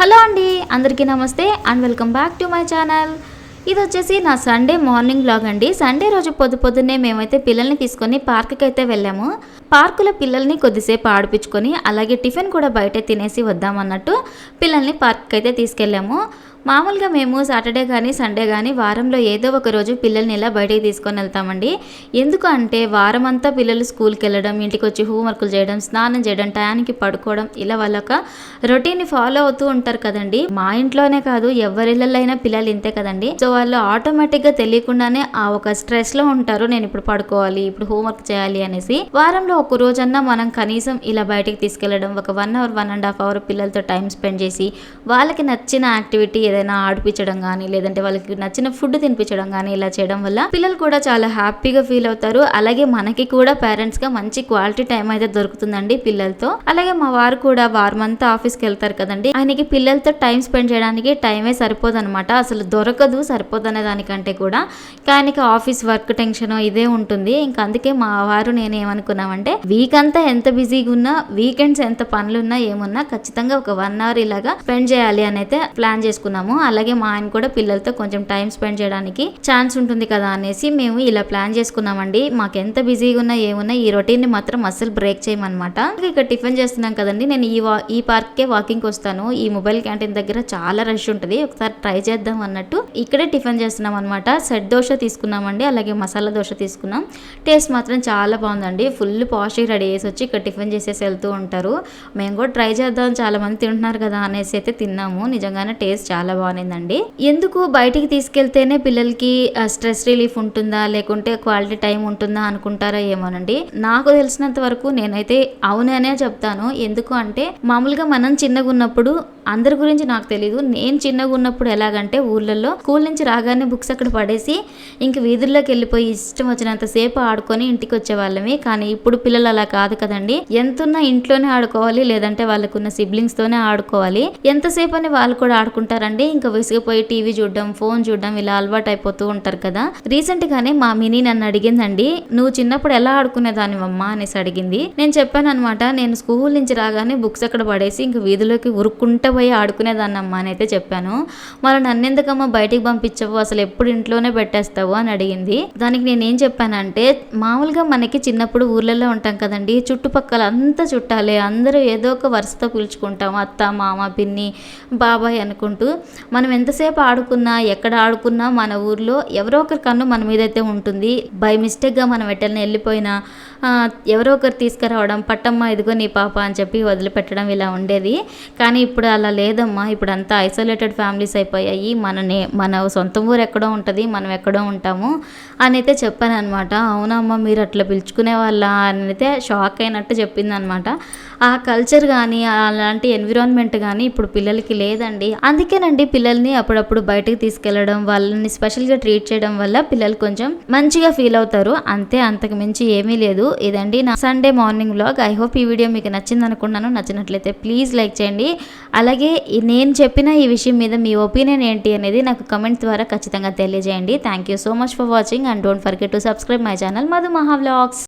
Hello అండి అందరికీ నమస్తే and welcome back to my channel. ఇది వచ్చేసి నా సండే మార్నింగ్ బ్లాగ్ అండి. సండే రోజు పొద్దు పొద్దున్నే మేమైతే పిల్లల్ని తీసుకొని పార్క్కి అయితే వెళ్ళాము. పార్కులో పిల్లల్ని కొద్దిసేపు ఆడిపించుకొని అలాగే టిఫిన్ కూడా బయట తినేసి వద్దామన్నట్టు పిల్లల్ని పార్క్కి అయితే తీసుకెళ్ళాము. మామూలుగా మేము సాటర్డే కానీ సండే కానీ వారంలో ఏదో ఒక రోజు పిల్లల్ని ఇలా బయటికి తీసుకొని వెళ్తామండి? ఎందుకు అంటే వారం అంతా పిల్లలు స్కూల్కి వెళ్ళడం ఇంటికి వచ్చి హోంవర్క్లు చేయడం స్నానం చేయడం టయానికి పడుకోవడం ఇలా వాళ్ళొక రొటీన్ ఫాలో అవుతూ ఉంటారు కదండి. మా ఇంట్లోనే కాదు ఎవరిళ్ళైనా పిల్లలు ఇంతే కదండి. సో వాళ్ళు ఆటోమేటిక్గా తెలియకుండానే ఆ ఒక స్ట్రెస్లో ఉంటారు. నేను ఇప్పుడు పడుకోవాలి ఇప్పుడు హోంవర్క్ చేయాలి అనేసి వారంలో ఒక రోజన్నా మనం కనీసం ఇలా బయటికి తీసుకెళ్ళడం ఒక one hour one and half hour పిల్లలతో టైం స్పెండ్ చేసి వాళ్ళకి నచ్చిన యాక్టివిటీ ఏదైనా ఆడిపించడం కానీ లేదంటే వాళ్ళకి నచ్చిన ఫుడ్ తినిపించడం కానీ ఇలా చేయడం వల్ల పిల్లలు కూడా చాలా హ్యాపీగా ఫీల్ అవుతారు. అలాగే మనకి కూడా పేరెంట్స్గా మంచి క్వాలిటీ టైం అయితే దొరుకుతుందండి పిల్లలతో. అలాగే మా వారు కూడా వారం అంతా ఆఫీస్కి వెళ్తారు కదండి. ఆయనకి పిల్లలతో టైం స్పెండ్ చేయడానికి టైమే సరిపోదు అనమాట అసలు దొరకదు సరిపోదు అనే దానికంటే కూడా. ఆయనకి ఆఫీస్ వర్క్ టెన్షన్ ఇదే ఉంటుంది. ఇంకా అందుకే మా వారు నేను ఏమనుకున్నామంటే వీక్ అంతా ఎంత బిజీగా ఉన్నా వీకెండ్స్ ఎంత పనులున్నా ఏమున్నా ఖచ్చితంగా ఒక వన్ అవర్ ఇలాగా స్పెండ్ చేయాలి అని అయితే ప్లాన్ చేసుకున్నాము అలాగే మా ఆయన కూడా పిల్లలతో కొంచెం టైం స్పెండ్ చేయడానికి ఛాన్స్ ఉంటుంది కదా అనేసి మేము ఇలా ప్లాన్ చేసుకున్నామండి. మాకు ఎంత బిజీగా ఉన్నా ఏమున్నా ఈ రొటీన్ని మాత్రం అస్సలు బ్రేక్ చేయమన్నమాట. ఇక్కడ టిఫిన్ చేస్తున్నాం కదండి. నేను ఈ వా ఈ పార్క్కే వాకింగ్ వస్తాను. ఈ మొబైల్ క్యాంటీన్ దగ్గర చాలా రష్ ఉంటుంది. ఒకసారి ట్రై చేద్దాం అన్నట్టు ఇక్కడే టిఫిన్ చేస్తున్నాం అనమాట సెట్ దోశ తీసుకున్నామండి. అలాగే మసాలా దోశ తీసుకున్నాం. టేస్ట్ మాత్రం చాలా బాగుందండి. ఫుల్ పాష్గా రెడీ చేసి వచ్చి ఇక్కడ టిఫిన్ చేసేసి వెళ్తూ ఉంటారు. మేము కూడా ట్రై చేద్దాం చాలా మంది తింటున్నారు కదా అనేసి అయితే తిన్నాము. నిజంగానే టేస్ట్ చాలా చాలా బాగుందండి. ఎందుకు బయటికి తీసుకెళ్తేనే పిల్లలకి స్ట్రెస్ రిలీఫ్ ఉంటుందా లేకుంటే క్వాలిటీ టైం ఉంటుందా అనుకుంటారా ఏమోనండి. నాకు తెలిసినంత వరకు నేనైతే అవుననే చెప్తాను. ఎందుకు అంటే మామూలుగా మనం చిన్నగా ఉన్నప్పుడు అందరి గురించి నాకు తెలియదు నేను చిన్నగా ఉన్నప్పుడు ఎలాగంటే ఊళ్ళల్లో స్కూల్ నుంచి రాగానే బుక్స్ అక్కడ పడేసి ఇంక వీధుల్లోకి వెళ్ళిపోయి ఇష్టం వచ్చినంత సేపు ఆడుకొని ఇంటికి వచ్చేవాళ్ళమే. కానీ ఇప్పుడు పిల్లలు అలా కాదు కదండి. ఎంతున్నా ఇంట్లోనే ఆడుకోవాలి లేదంటే వాళ్ళకున్న సిబ్లింగ్స్ తోనే ఆడుకోవాలి. ఎంతసేపు అని వాళ్ళు కూడా ఆడుకుంటారండి. అండి ఇంకా విసిగిపోయి టీవీ చూడడం ఫోన్ చూడడం ఇలా అలవాటు అయిపోతూ ఉంటారు కదా. రీసెంట్ గానే మా మినీ నన్ను అడిగిందండి నువ్వు చిన్నప్పుడు ఎలా ఆడుకునేదాన్ని అమ్మా అనేసి అడిగింది. నేను చెప్పాను అనమాట నేను స్కూల్ నుంచి రాగానే బుక్స్ అక్కడ పడేసి ఇంక వీధిలోకి ఉరుక్కుంటా పోయి ఆడుకునేదాన్ని అమ్మా అని అయితే చెప్పాను. మరి నన్నెందుకమ్మా బయటికి పంపించవు అసలు ఎప్పుడు ఇంట్లోనే పెట్టేస్తావు? అని అడిగింది. దానికి నేనేం చెప్పానంటే మామూలుగా మనకి చిన్నప్పుడు ఊర్లలో ఉంటాం కదండి చుట్టుపక్కల అంతా చుట్టాలే అందరూ ఏదో ఒక వరుసతో పిలుచుకుంటాం అత్త మామ పిన్ని బాబాయ్ అనుకుంటూ మనం ఎంతసేపు ఆడుకున్నా ఎక్కడ ఆడుకున్నా మన ఊర్లో ఎవరో ఒకరి కన్ను మన మీద అయితే ఉంటుంది బై మిస్టేక్గా మనం ఎట్టల్ని వెళ్ళిపోయినా ఎవరో ఒకరు తీసుకురావడం పట్టమ్మ ఇదిగో నీ పాప అని చెప్పి వదిలిపెట్టడం ఇలా ఉండేది. కానీ ఇప్పుడు అలా లేదమ్మా. ఇప్పుడు అంతా ఐసోలేటెడ్ ఫ్యామిలీస్ అయిపోయాయి. మననే మన సొంత ఊరు ఎక్కడో ఉంటుంది మనం ఎక్కడో ఉంటాము అని అయితే చెప్పాను అనమాట అవునమ్మా మీరు అట్లా పిలుచుకునే వాళ్ళ అని అయితే షాక్ అయినట్టు చెప్పింది అనమాట ఆ కల్చర్ కానీ అలాంటి ఎన్విరాన్మెంట్ కానీ ఇప్పుడు పిల్లలకి లేదండి. అందుకేనండి పిల్లల్ని అప్పుడప్పుడు బయటకు తీసుకెళ్ళడం వాళ్ళని స్పెషల్గా ట్రీట్ చేయడం వల్ల పిల్లలు కొంచెం మంచిగా ఫీల్ అవుతారు. అంతే అంతకు మించి ఏమీ లేదు. ఇదండి నా Sunday morning vlog I hope ఈ వీడియో మీకు నచ్చింది అనుకున్నాను. నచ్చినట్లయితే ప్లీజ్ లైక్ చేయండి. అలాగే నేను చెప్పిన ఈ విషయం మీద మీ ఒపీనియన్ ఏంటి అనేది నాకు కమెంట్ ద్వారా ఖచ్చితంగా తెలియజేయండి. Thank you so much for watching and don't forget to subscribe my channel Madhu Maha vlogs